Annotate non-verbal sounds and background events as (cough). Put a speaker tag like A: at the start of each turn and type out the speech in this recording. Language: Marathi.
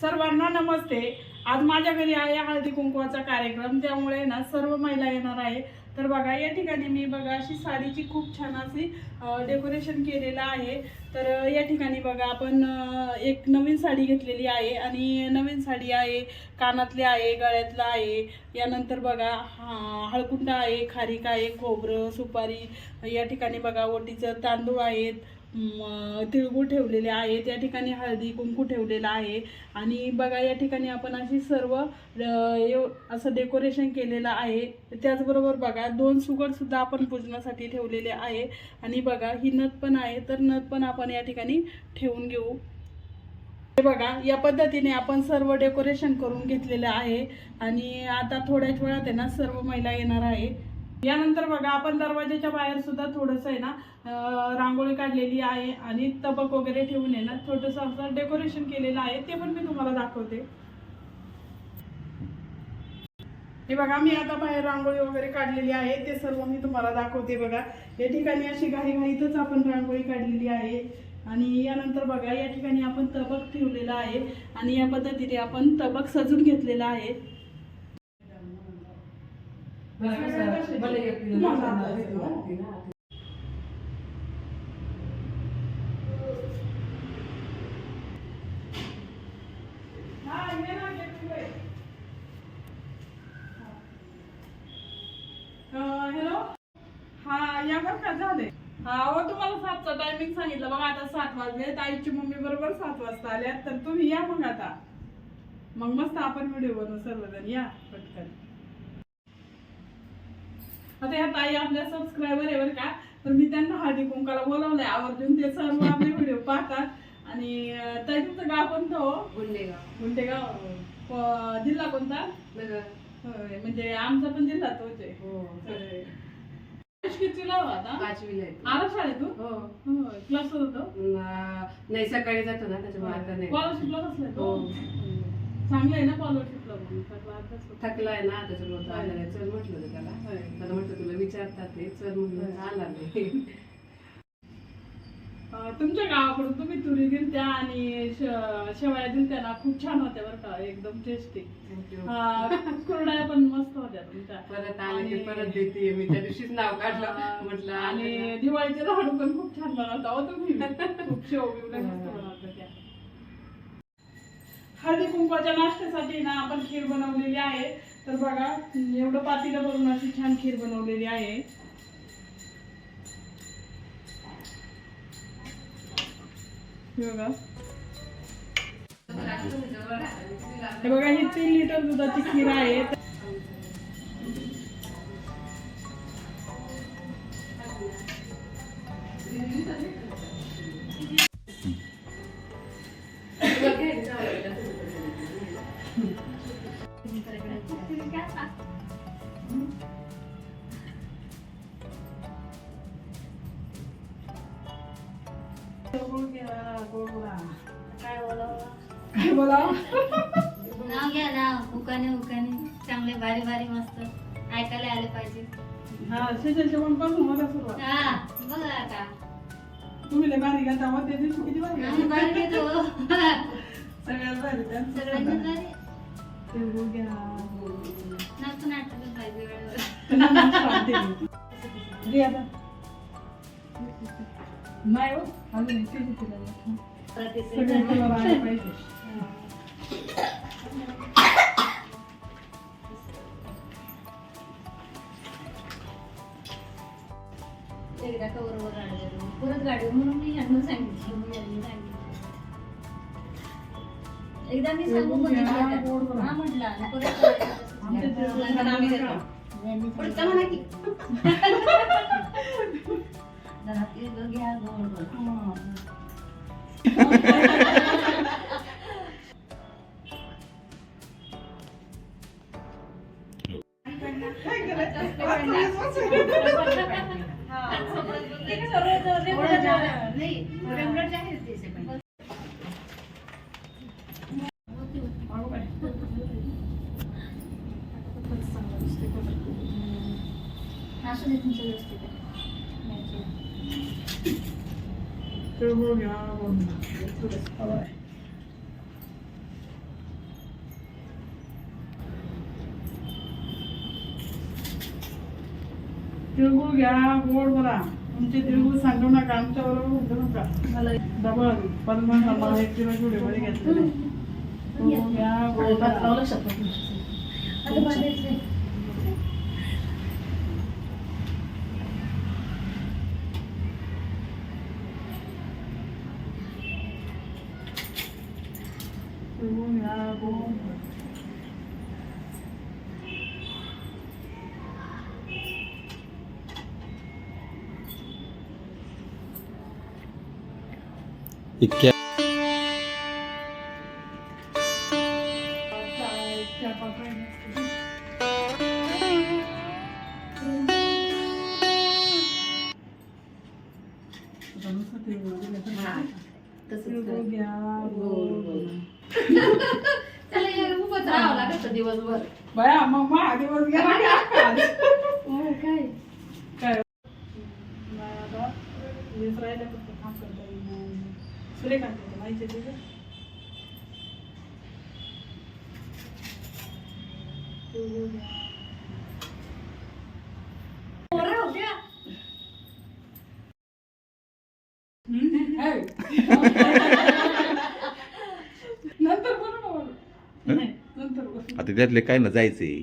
A: सर्वांना नमस्ते. आज माझ्या घरी आहे हळदी कुंकवाचा कार्यक्रम. त्यामुळे ना सर्व महिला येणार आहे. तर बघा या ठिकाणी मी बघा अशी साडीची खूप छान अशी डेकोरेशन केलेलं आहे. तर या ठिकाणी बघा आपण एक नवीन साडी घेतलेली आहे आणि नवीन साडी आहे कानातले आहे गळ्यातलं आहे. यानंतर बघा हळकुंड आहे खारीक आहे खोबरं सुपारी. या ठिकाणी बघा ओटीचं तांदूळ आहेत. तिळगूळ ठेवलेले आहेत या ठिकाणी हळदी कुंकू ठेवलेलं आहे. आणि बघा या ठिकाणी आपण अशी सर्व असं डेकोरेशन केलेलं आहे. त्याचबरोबर बघा दोन सुगड सुद्धा आपण पूजनासाठी ठेवलेले आहे. आणि बघा ही नथ पण आहे तर नथ पण आपण या ठिकाणी ठेवून घेऊ. हे बघा या पद्धतीने आपण सर्व डेकोरेशन करून घेतलेलं आहे. आणि आता थोड्याच वेळात आहे ना सर्व महिला येणार आहे यानंतर बघा आपण दरवाजाच्या बाहेर सुद्धा थोडंसं आहे ना रांगोळी काढलेली आहे आणि तबक वगैरे ठेवून आहे ना छोटंसं असं डेकोरेशन केलेलं आहे ते पण मी तुम्हाला दाखवते. हे बघा मी आता बाहेर रांगोळी वगैरे काढलेली आहे ते सर्व मी तुम्हाला दाखवते बघा. या ठिकाणी अशी घाई घाईतच आपण रांगोळी काढलेली आहे. आणि यानंतर बघा या ठिकाणी आपण तबक ठेवलेला आहे आणि या पद्धतीने आपण तबक सजून घेतलेला आहे. हा, हॅलो हा या का झाले. हा अहो तुम्हाला सातचा टायमिंग सांगितलं. बघा आता सात वाजले ताईची मम्मी बरोबर सात वाजता आल्या तर तुम्ही या मग आता. मग मस्त आपण व्हिडिओ बनवू सर्वजण या पटकन. आता या ताई आपल्या सबस्क्रायबर आहे बरं का. तर मी त्यांना हळदी कुंकाला बोलावलंय. आवर्जून ते सर्व आपले व्हिडिओ पाहतात. आणि ताई तुमचं गाव कोणतं हो?
B: गुंडेगाव.
A: गुंटेगाव प- जिल्हा कोणता?
B: नगर.
A: होय, म्हणजे आमचा पण जिल्हा तोच आहे.
B: हो.
A: होय. कितवीला हो आता?
B: पाचवीला आहे. तो.
A: आला शाळेतून?
B: हो.
A: होय क्लास होतो
B: न- नाही सकाळी जातो ना त्याच्यामुळे आता नाही.
A: स्कॉलरशिपला बसलाय तो?
B: हो.
A: चांगलं आहे ना स्कॉलरशिपला सगळा अभ्यास होतो.
B: थकलाय ना त्याच्यामुळे तो आला नाही. चल म्हटलं होतं त्याला.
A: होय.
B: त्याला म्हटलं तुला विचारतात ते. चल म्हटलं आला नाही
A: अं, तुमच्या गावाकडून तुम्ही तुरी दिलत्या आणि श- शेवया दिलत्या ना खूप छान होत्या बरं का. एकदम टेस्टी
B: Thank you.
A: कुरड्या पण मस्त होत्या तुमच्या.
B: परत आले की
A: आणि-
B: परत देते मी. त्या दिवशीच नाव काढलं. म्हटलं
A: आणि
B: आणि
A: दिवाळीचे लाडू पण खूप छान बनवता हो तुम्ही. (laughs) खूप शेव मस्त त्या हळदी कुंकवाच्या नाश्त्यासाठी ना आपण खीर बनवलेली आहे. तर बघा एवढं पातीला भरून अशी छान खीर बनवलेली आहे. बघा. हे बघा ही तीन लिटर दुधाची खीर आहे.
C: काय बोलावं?
A: काय बोला
C: नाव घ्या नाव उकाने उकाने चांगले भारी भारी मस्त ऐकायला आले पाहिजे
A: हा शेजारच्या मला सुरुवात
C: हा बघा आता
A: तुम्ही लय भारी घालता मग त्या दिवशी किती भारी
C: आम्ही
A: घालता?
C: भारी घेतो
A: सगळ्यात भारी त्यांचं
C: सगळ्यांनी
A: स्वतः.
C: भारी
A: ते बघ घ्या.
C: नाचून नाटकच पाहिजे वेळेवर
A: त्यांना नाच पाडते मी. दे आता. नाही हो अजून आले पाहिजे.
C: एकदा कवर वर परत गाडी म्हणून मी यांना सांगितलं मी यांना सांगितलं. एकदा मी सांगू
A: गोड
C: बघितलं. हा म्हटलं आणि परत
A: आमच्या ते
C: नंतर आम्ही देतो. पुढचं म्हणा की. (laughs) (laughs) जरा तिळगुळ घ्या गोड गोड
A: अगं बाई.
C: असू दे तुमचं व्यवस्थित
A: तिळगुळ घ्या गोड हवाय तिळगुळ घ्या गोड बरा तुमचे तिळगुळ सांगू नका आमच्या बरोबर बोलू नका मला डबल पन्नास आम्हाला एक किलो जुडे मध्ये घेतले तिळगुळ घ्या गोड बरा. तिळगुळ घ्या गोड बरा.
D: इतक्या
A: चाय, चहा पात्र आहे. आता नुसतं तिळगुळ
B: त्याला हे उभंच राहावं लागतं दिवसभर
A: बाया मग मग दिवस गेला की अख्खा आज.
B: काय
A: काय बाया आता हेच राहिलं फक्त काम करता येईल. सूर्यकांत माहिती आहे तुझं? नंतर बोलू ना बोलू. नाही, नंतर बोलू.
D: आता त्यातले काय ना जायचंय